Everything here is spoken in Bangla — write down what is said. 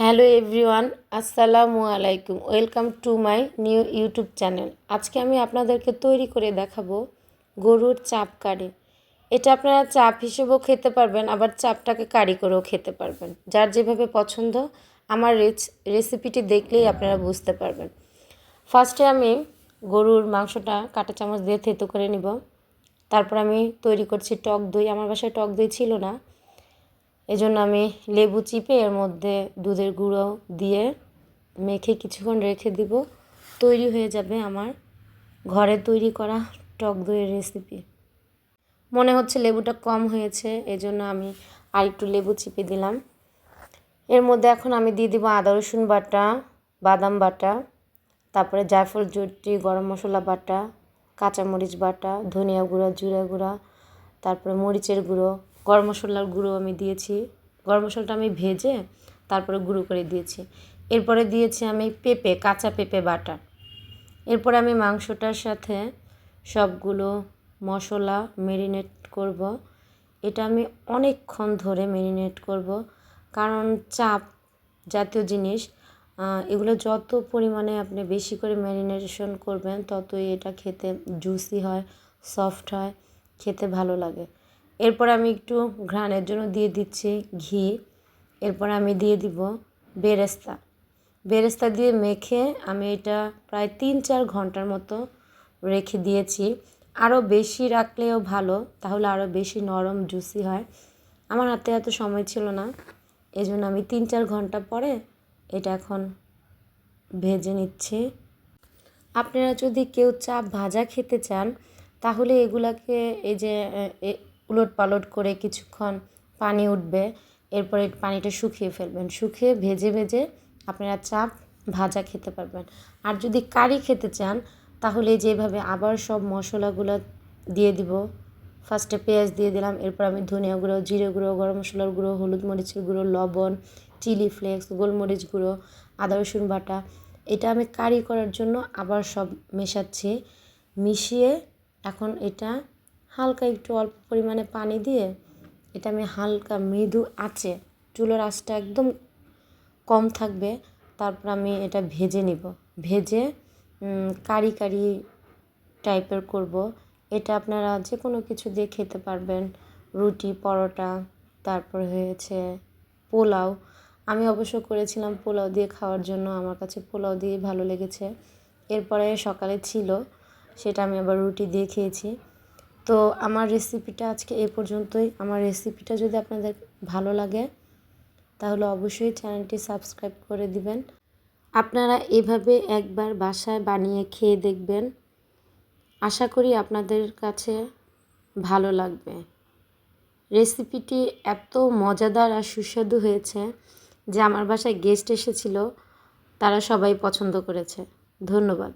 হ্যালো এভরিওয়ান, আসসালামু আলাইকুম। Welcome to my new YouTube channel. আজকে আমি আপনাদেরকে তৈরি করে দেখাবো গরুর চাপ কারি এটা আপনারা চাপ হিসেবেও খেতে পারবেন, আবার চাপটাকে কারি করেও খেতে পারবেন। যার যেভাবে পছন্দ, আমার রেসিপিটি দেখলেই আপনারা বুঝতে পারবেন। ফার্স্টে আমি গরুর মাংসটা কাঁটা চামচ দিয়ে থেতো করে নিব। তারপর আমি তৈরি করছি টক দই। আমার বাসায় টক দই ছিল না। এজন্য আমি লেবু চিপে এর মধ্যে দুধের গুঁড়ো দিয়ে মেখে কিছুক্ষণ রেখে দিব। তৈরি হয়ে যাবে আমার ঘরে তৈরি করা টক দইয়ের রেসিপি মনে হচ্ছে লেবুটা কম হয়েছে, এজন্য আমি আর একটু লেবু চিপে দিলাম। এর মধ্যে এখন আমি দিয়ে দিব আদা, রসুন বাটা, বাদাম বাটা, তারপরে জায়ফল জুটি গরম মশলা বাটা, কাঁচামরিচ বাটা, ধনিয়া গুঁড়া, জিরা গুঁড়া, তারপরে মরিচের গুঁড়ো গরম মশলার গুঁড়ো আমি দিয়েছি। গরম মশলাটা আমি ভেজে তারপরে গুঁড়ো করে দিয়েছি। এরপরে দিয়েছি আমি পেঁপে, কাঁচা পেঁপে বাটা। এরপরে আমি মাংসটার সাথে সবগুলো মশলা মেরিনেট করব। এটা আমি অনেকক্ষণ ধরে মেরিনেট করব। কারণ চাপ জাতীয় জিনিস এগুলো যত পরিমাণে আপনি বেশি করে ম্যারিনেশন করবেন, ততই এটা খেতে জুসি হয় সফট হয়, খেতে ভালো লাগে। এরপর আমি একটু ঘ্রাণের জন্য দিয়ে দিচ্ছি ঘি। এরপর আমি দিয়ে দিব বেরেস্তা। বেরেস্তা দিয়ে মেখে আমি এটা প্রায় তিন চার ঘণ্টার মতো রেখে দিয়েছি। আরও বেশি রাখলেও ভালো, তাহলে আরও বেশি নরম, জুসি হয়। আমার হাতে এত সময় ছিল না এই জন্য আমি তিন চার ঘণ্টা পরে এটা এখন ভেজে নিচ্ছি। আপনারা যদি কেউ চাপ ভাজা খেতে চান, তাহলে এগুলাকে এই যে উলট পালট করে কিছুক্ষণ পানি উঠবে, এরপরে পানিটা শুকিয়ে ফেলবেন। শুকিয়ে ভেজে ভেজে আপনারা চাপ ভাজা খেতে পারবেন। আর যদি কারি খেতে চান, তাহলে যেভাবে আবার সব মশলাগুলো দিয়ে দিব। ফার্স্টে পেঁয়াজ দিয়ে দিলাম, এরপর আমি ধনিয়া গুঁড়ো, জিরে গুঁড়ো, গরম মশলার গুঁড়ো, হলুদ মরিচের গুঁড়ো, লবণ, চিলি ফ্লেক্স, গোলমরিচ গুঁড়ো, আদা, রসুন বাটা। এটা আমি কারি করার জন্য আবার সব মেশাচ্ছি। মিশিয়ে এখন এটা হালকা একটু অল্প পরিমাণে পানি দিয়ে এটা আমি হালকা মৃদু আঁচে চুলোর আঁচটা একদম কম থাকবে, তারপর আমি এটা ভেজে নিব। ভেজে কারি কারি টাইপের করব। এটা আপনারা যে কোনো কিছু দিয়ে খেতে পারবেন। রুটি, পরোটা, তারপর হয়েছে পোলাও। আমি অবশ্য করেছিলাম পোলাও দিয়ে খাওয়ার জন্য, আমার কাছে পোলাও দিয়ে ভালো লেগেছে। এরপরে সকালে ছিল, সেটা আমি আবার রুটি দিয়ে খেয়েছি। তো আমার রেসিপিটা আজকে এ পর্যন্তই। আমার রেসিপিটা যদি আপনাদের ভালো লাগে, তাহলে অবশ্যই চ্যানেলটি সাবস্ক্রাইব করে দিবেন। আপনারা এভাবে একবার বাসায় বানিয়ে খেয়ে দেখবেন। আশা করি আপনাদের কাছে ভালো লাগবে। রেসিপিটি এত মজাদার আর সুস্বাদু হয়েছে যে আমার বাসায় গেস্ট এসেছিল, তারা সবাই পছন্দ করেছে। ধন্যবাদ।